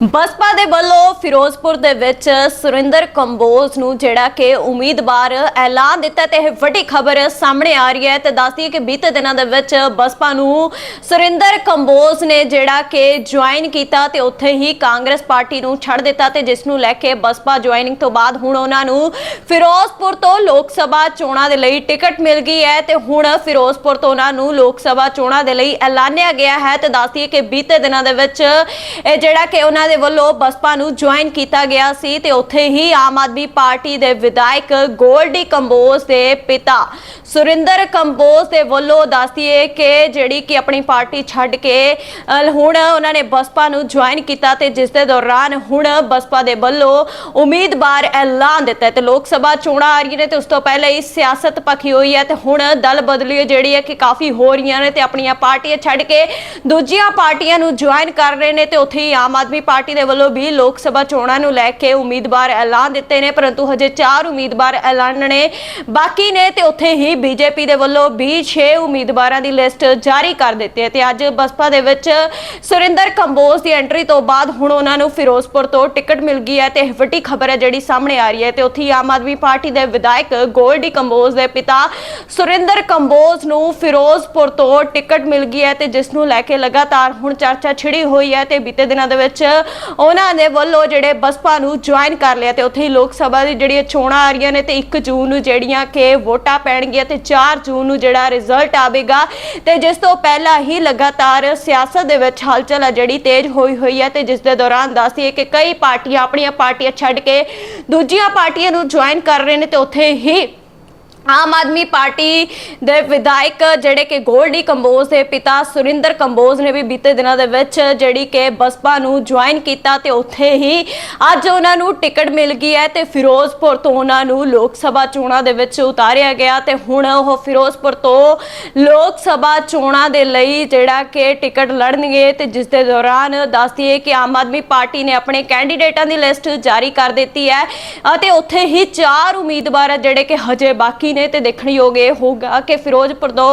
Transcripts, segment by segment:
ਬਸਪਾ ਦੇ ਵੱਲੋਂ ਫਿਰੋਜ਼ਪੁਰ ਦੇ ਵਿੱਚ ਸੁਰਿੰਦਰ ਕੰਬੋਜ ਨੂੰ ਜਿਹੜਾ ਕਿ ਉਮੀਦਵਾਰ ਐਲਾਨ ਦਿੱਤਾ ਤੇ ਇਹ ਵੱਡੀ ਖਬਰ ਸਾਹਮਣੇ ਆ ਰਹੀ ਹੈ ਤੇ ਦੱਸਦੀ ਹੈ ਕਿ ਬੀਤੇ ਦਿਨਾਂ ਦੇ ਵਿੱਚ ਬਸਪਾ ਨੂੰ ਸੁਰਿੰਦਰ ਕੰਬੋਜ ਨੇ ਜਿਹੜਾ ਕਿ ਜੁਆਇਨ ਕੀਤਾ ਤੇ ਉੱਥੇ ਹੀ ਕਾਂਗਰਸ ਪਾਰਟੀ ਨੂੰ ਛੱਡ ਦਿੱਤਾ ਤੇ ਜਿਸ ਨੂੰ ਲੈ ਕੇ ਬਸਪਾ ਜੁਆਇਨਿੰਗ ਤੋਂ ਬਾਅਦ ਹੁਣ ਉਹਨਾਂ ਨੂੰ ਫਿਰੋਜ਼ਪੁਰ ਤੋਂ ਲੋਕ ਸਭਾ ਚੋਣਾਂ ਦੇ ਲਈ ਟਿਕਟ ਮਿਲ ਗਈ ਹੈ ਤੇ ਹੁਣ ਫਿਰੋਜ਼ਪੁਰ ਤੋਂ ਉਹਨਾਂ ਨੂੰ ਲੋਕ ਸਭਾ ਚੋਣਾਂ ਦੇ ਲਈ ਐਲਾਨਿਆ ਗਿਆ ਹੈ ਤੇ ਦੱਸਦੀ ਹੈ ਕਿ ਬੀਤੇ ਦਿਨਾਂ ਦੇ ਵਿੱਚ ਇਹ ਜਿਹੜਾ ਕਿ ਉਹਨਾਂ ਦੇ ਵੱਲੋਂ ਬਸਪਾ ਨੂੰ ਜੁਆਇਨ ਕੀਤਾ ਗਿਆ ਸੀ ਤੇ ਉੱਥੇ ਹੀ ਆਮ ਆਦਮੀ ਪਾਰਟੀ ਦੇ ਵਿਧਾਇਕ ਗੋਲਡੀ ਕੰਬੋਜ ਦੇ ਪਿਤਾ ਸੁਰਿੰਦਰ ਕੰਬੋਜ ਦੇ ਵੱਲੋਂ ਦੱਸਦੀ ਕਿ ਜਿਹੜੀ ਕਿ ਆਪਣੀ ਪਾਰਟੀ ਛੱਡ ਕੇ ਹੁਣ ਉਹਨਾਂ ਨੇ ਬਸਪਾ ਨੂੰ ਜੁਆਇਨ ਕੀਤਾ ਤੇ ਜਿਸ ਦੇ ਦੌਰਾਨ ਹੁਣ ਬਸਪਾ ਦੇ ਵੱਲੋਂ ਉਮੀਦਵਾਰ ਐਲਾਨ ਦਿੱਤਾ ਤੇ ਲੋਕ ਸਭਾ ਚੋਣਾਂ ਆ ਰਹੀਆਂ ਨੇ ਤੇ ਉਸ ਤੋਂ ਪਹਿਲਾਂ ਹੀ ਸਿਆਸਤ ਪੱਖੀ ਹੋਈ ਹੈ ਤੇ ਹੁਣ ਦਲ ਬਦਲੀ ਜਿਹੜੀ ਹੈ ਕਿ ਕਾਫੀ ਹੋ ਰਹੀਆਂ ਨੇ ਤੇ ਆਪਣੀਆਂ ਪਾਰਟੀਆਂ ਛੱਡ ਕੇ ਦੂਜੀਆਂ ਪਾਰਟੀਆਂ ਨੂੰ ਜੁਆਇਨ ਕਰ ਰਹੇ ਨੇ ਤੇ ਉੱਥੇ ਹੀ ਆਮ ਆਦਮੀ ਪਾਰਟੀ ਪਾਰਟੀ ਦੇ ਵੱਲੋਂ ਵੀ ਲੋਕ ਸਭਾ ਚੋਣਾਂ ਨੂੰ ਲੈ ਕੇ ਉਮੀਦਵਾਰ ਐਲਾਨ ਦਿੱਤੇ ਨੇ, ਪਰੰਤੂ ਹਜੇ 4 ਉਮੀਦਵਾਰ ਐਲਾਨਣੇ ਬਾਕੀ ਨੇ ਤੇ ਉੱਥੇ ਹੀ ਬੀਜੇਪੀ ਦੇ ਵੱਲੋਂ ਵੀ 6 ਉਮੀਦਵਾਰਾਂ ਦੀ ਲਿਸਟ ਜਾਰੀ ਕਰ ਦਿੱਤੀ ਹੈ ਤੇ ਅੱਜ ਬਸਪਾ ਦੇ ਵਿੱਚ ਸੁਰਿੰਦਰ ਕੰਬੋਜ ਦੀ ਐਂਟਰੀ ਤੋਂ ਬਾਅਦ ਹੁਣ ਉਹਨਾਂ ਨੂੰ ਫਿਰੋਜ਼ਪੁਰ ਤੋਂ ਟਿਕਟ ਮਿਲ ਗਈ ਹੈ ਤੇ ਇਹ ਵੱਡੀ ਖਬਰ ਹੈ ਜਿਹੜੀ ਸਾਹਮਣੇ ਆ ਰਹੀ ਹੈ ਤੇ ਉੱਥੇ ਹੀ ਆਮ ਆਦਮੀ ਪਾਰਟੀ ਦੇ ਵਿਧਾਇਕ ਗੋਲਡੀ ਕੰਬੋਜ ਦੇ ਪਿਤਾ ਸੁਰਿੰਦਰ ਕੰਬੋਜ ਨੂੰ ਫਿਰੋਜ਼ਪੁਰ ਤੋਂ ਟਿਕਟ ਮਿਲ ਗਈ ਹੈ ਤੇ ਜਿਸ ਨੂੰ ਲੈ ਕੇ ਲਗਾਤਾਰ ਹੁਣ ਚਰਚਾ ਛਿੜੀ ਹੋਈ ਹੈ ਤੇ ਬੀਤੇ ਦਿਨਾਂ ਦੇ ਵਿੱਚ ਉਹਨਾਂ ਦੇ ਵੱਲੋਂ ਜਿਹੜੇ ਬਸਪਾ ਨੂੰ ਜੁਆਇਨ ਕਰ ਲਿਆ ਤੇ ਉੱਥੇ ਹੀ ਲੋਕ ਸਭਾ ਦੀ ਜਿਹੜੀਆਂ ਚੋਣਾਂ ਆ ਰਹੀਆਂ ਨੇ ਤੇ 1 ਜੂਨ ਨੂੰ ਜਿਹੜੀਆਂ ਕਿ ਵੋਟਾਂ ਪੈਣਗੀਆਂ ਤੇ 4 ਜੂਨ ਨੂੰ ਜਿਹੜਾ ਰਿਜ਼ਲਟ ਆਵੇਗਾ। ਤੇ ਜਿਸ ਤੋਂ ਪਹਿਲਾਂ ਹੀ ਲਗਾਤਾਰ ਸਿਆਸਤ ਦੇ ਵਿੱਚ ਹਲਚਲ ਆ ਜਿਹੜੀ ਤੇਜ਼ ਹੋਈ ਹੋਈ ਹੈ ਤੇ ਜਿਸ ਦੇ ਦੌਰਾਨ ਦੱਸਦੀ ਹੈ ਕਿ ਕਈ ਪਾਰਟੀਆਂ ਆਪਣੀਆਂ ਪਾਰਟੀਆਂ ਛੱਡ ਕੇ ਦੂਜੀਆਂ ਪਾਰਟੀਆਂ ਨੂੰ ਜੁਆਇਨ ਕਰ ਰਹੇ ਨੇ ਤੇ ਉੱਥੇ ਹੀ ਆਮ ਆਦਮੀ ਪਾਰਟੀ ਦੇ ਵਿਧਾਇਕ ਜਿਹੜੇ ਕਿ ਗੋਲਡੀ ਕੰਬੋਜ ਦੇ ਪਿਤਾ ਸੁਰਿੰਦਰ ਕੰਬੋਜ ਨੇ ਵੀ ਬੀਤੇ ਦਿਨਾਂ ਦੇ ਵਿੱਚ ਜਿਹੜੀ ਕਿ ਬਸਪਾ ਨੂੰ ਜੁਆਇਨ ਕੀਤਾ ਤੇ ਉੱਥੇ ਹੀ ਅੱਜ ਉਹਨਾਂ ਨੂੰ ਟਿਕਟ ਮਿਲ ਗਈ ਹੈ ਤੇ ਫਿਰੋਜ਼ਪੁਰ ਤੋਂ ਉਹਨਾਂ ਨੂੰ ਲੋਕ ਸਭਾ ਚੋਣਾਂ ਦੇ ਵਿੱਚ ਉਤਾਰਿਆ ਗਿਆ ਤੇ ਹੁਣ ਉਹ ਫਿਰੋਜ਼ਪੁਰ ਤੋਂ ਲੋਕ ਸਭਾ ਚੋਣਾਂ ਦੇ ਲਈ ਜਿਹੜਾ ਕਿ ਟਿਕਟ ਲੜਨਗੇ ਤੇ ਜਿਸ ਦੇ ਦੌਰਾਨ ਦੱਸਦੀ ਹੈ ਕਿ ਆਮ ਆਦਮੀ ਪਾਰਟੀ ਨੇ ਆਪਣੇ ਕੈਂਡੀਡੇਟਾਂ ਦੀ ਲਿਸਟ ਜਾਰੀ ਕਰ ਦਿੱਤੀ ਹੈ ਅਤੇ ਉੱਥੇ ਹੀ ਚਾਰ ਉਮੀਦਵਾਰ ਜਿਹੜੇ ਕਿ ਹਜੇ ਬਾਕੀ ਨੇ ਤੇ ਦੇਖਣਯੋਗ ਇਹ ਹੋਊਗਾ ਕਿ ਫਿਰੋਜ਼ਪੁਰ ਤੋਂ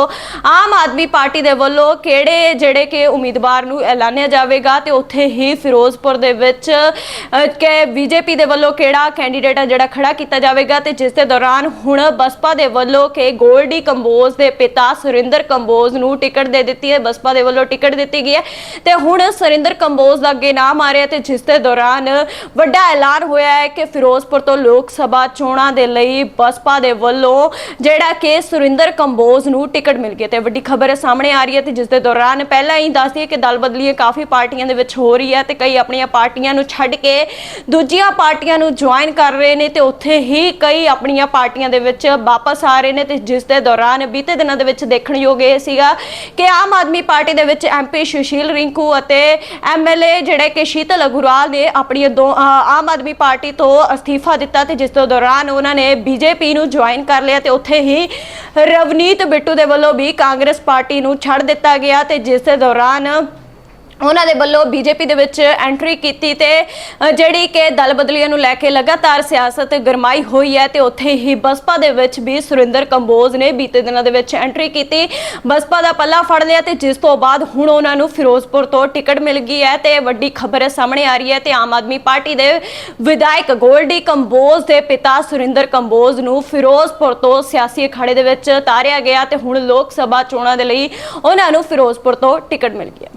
ਆਮ ਆਦਮੀ ਪਾਰਟੀ ਦੇ ਵੱਲੋਂ ਕਿਹੜੇ ਜਿਹੜੇ ਕਿ ਉਮੀਦਵਾਰ ਨੂੰ ਐਲਾਨਿਆ ਜਾਵੇਗਾ ਤੇ ਉੱਥੇ ਹੀ ਫਿਰੋਜ਼ਪੁਰ ਦੇ ਵਿੱਚ ਅਹ, ਕਿ ਬੀਜੇਪੀ ਦੇ ਵੱਲੋਂ ਕਿਹੜਾ ਕੈਂਡੀਡੇਟ ਆ ਜਿਹੜਾ ਖੜਾ ਕੀਤਾ ਜਾਵੇਗਾ ਤੇ ਜਿਸ ਦੇ ਦੌਰਾਨ ਹੁਣ ਬਸਪਾ ਦੇ ਵੱਲੋਂ ਕਿ ਗੋਲਡੀ ਕੰਬੋਜ ਦੇ ਪਿਤਾ ਸੁਰਿੰਦਰ ਕੰਬੋਜ ਨੂੰ ਟਿਕਟ ਦੇ ਦਿੱਤੀ ਹੈ ਬਸਪਾ ਦੇ ਵੱਲੋਂ ਟਿਕਟ ਦਿੱਤੀ ਗਈ ਹੈ ਤੇ ਹੁਣ ਸੁਰਿੰਦਰ ਕੰਬੋਜ ਦਾ ਅੱਗੇ ਨਾਮ ਆ ਰਿਹਾ ਤੇ ਜਿਸ ਦੇ ਦੌਰਾਨ ਵੱਡਾ ਐਲਾਨ ਹੋਇਆ ਹੈ ਕਿ ਫਿਰੋਜ਼ਪੁਰ ਤੋਂ ਲੋਕ ਸਭਾ ਚੋਣਾਂ ਦੇ ਲਈ ਬਸਪਾ ਦੇ ਵੱਲੋਂ ਜਿਹੜਾ ਕਿ ਸੁਰਿੰਦਰ ਕੰਬੋਜ ਨੂੰ ਟਿਕਟ ਮਿਲ ਗਈ ਤੇ ਵੱਡੀ ਖਬਰ ਸਾਹਮਣੇ ਆ ਰਹੀ ਹੈ ਤੇ ਜਿਸ ਦੇ ਦੌਰਾਨ ਪਹਿਲਾਂ ਹੀ ਦੱਸਦੀ ਹੈ ਕਿ ਦਲ ਬਦਲੀਆਂ ਕਾਫੀ ਪਾਰਟੀਆਂ ਦੇ ਵਿੱਚ ਹੋ ਰਹੀ ਹੈ ਤੇ ਕਈ ਆਪਣੀਆਂ ਪਾਰਟੀਆਂ ਨੂੰ ਛੱਡ ਕੇ ਦੂਜੀਆਂ ਪਾਰਟੀਆਂ ਨੂੰ ਜੁਆਇਨ ਕਰ ਰਹੇ ਨੇ ਤੇ ਉੱਥੇ ਹੀ ਕਈ ਆਪਣੀਆਂ ਪਾਰਟੀਆਂ ਦੇ ਵਿੱਚ ਵਾਪਸ ਆ ਰਹੇ ਨੇ ਤੇ ਜਿਸ ਦੇ ਦੌਰਾਨ ਬੀਤੇ ਦਿਨਾਂ ਦੇ ਵਿੱਚ ਦੇਖਣਯੋਗ ਇਹ ਸੀਗਾ ਕਿ ਆਮ ਆਦਮੀ ਪਾਰਟੀ ਦੇ ਵਿੱਚ ਐਮਪੀ ਸੁਸ਼ੀਲ ਰਿੰਕੂ ਅਤੇ ਐਮਐਲਏ ਜਿਹੜੇ ਕਿ ਸ਼ੀਤਲ ਅਗਰਵਾਲ ਨੇ ਆਪਣੀਆਂ ਦੋ ਆਮ ਆਦਮੀ ਪਾਰਟੀ ਤੋਂ ਅਸਤੀਫਾ ਦਿੱਤਾ ਤੇ ਜਿਸ ਦੇ ਦੌਰਾਨ ਉਹਨਾਂ ਨੇ ਬੀਜੇਪੀ ਨੂੰ ਜੁਆਇਨ ਕਰ ਲਿਆ। ਤੇ ਉੱਥੇ ਹੀ ਰਵਨੀਤ ਬਿੱਟੂ ਦੇ ਵੱਲੋਂ ਵੀ ਕਾਂਗਰਸ ਪਾਰਟੀ ਨੂੰ ਛੱਡ ਦਿੱਤਾ ਗਿਆ ਤੇ ਜਿਸ ਦੇ ਦੌਰਾਨ ਉਹਨਾਂ ਦੇ ਵੱਲੋਂ ਬੀਜੇਪੀ ਦੇ ਵਿੱਚ ਐਂਟਰੀ ਕੀਤੀ ਤੇ ਜਿਹੜੀ ਕਿ ਦਲ ਬਦਲੀਆਂ ਨੂੰ ਲੈ ਕੇ ਲਗਾਤਾਰ ਸਿਆਸਤ ਗਰਮਾਈ ਹੋਈ ਹੈ ਤੇ ਉੱਥੇ ਹੀ ਬਸਪਾ ਦੇ ਵਿੱਚ ਵੀ ਸੁਰਿੰਦਰ ਕੰਬੋਜ ਨੇ ਬੀਤੇ ਦਿਨਾਂ ਦੇ ਵਿੱਚ ਐਂਟਰੀ ਕੀਤੀ। ਬਸਪਾ ਦਾ ਪੱਲਾ ਫੜ ਲਿਆ ਤੇ ਜਿਸ ਤੋਂ ਬਾਅਦ ਹੁਣ ਉਹਨਾਂ ਨੂੰ ਫਿਰੋਜ਼ਪੁਰ ਤੋਂ ਟਿਕਟ ਮਿਲ ਗਈ ਹੈ ਤੇ ਵੱਡੀ ਖਬਰ ਸਾਹਮਣੇ ਆ ਰਹੀ ਹੈ ਤੇ ਆਮ ਆਦਮੀ ਪਾਰਟੀ ਦੇ ਵਿਧਾਇਕ ਗੋਲਡੀ ਕੰਬੋਜ ਦੇ ਪਿਤਾ ਸੁਰਿੰਦਰ ਕੰਬੋਜ ਨੂੰ ਫਿਰੋਜ਼ਪੁਰ ਤੋਂ ਸਿਆਸੀ ਅਖਾੜੇ ਦੇ ਵਿੱਚ ਤਾਰਿਆ ਗਿਆ ਤੇ ਹੁਣ ਲੋਕ ਸਭਾ ਚੋਣਾਂ ਦੇ ਲਈ ਉਹਨਾਂ ਨੂੰ ਫਿਰੋਜ਼ਪੁਰ ਤੋਂ ਟਿਕਟ ਮਿਲ ਗਈ ਹੈ।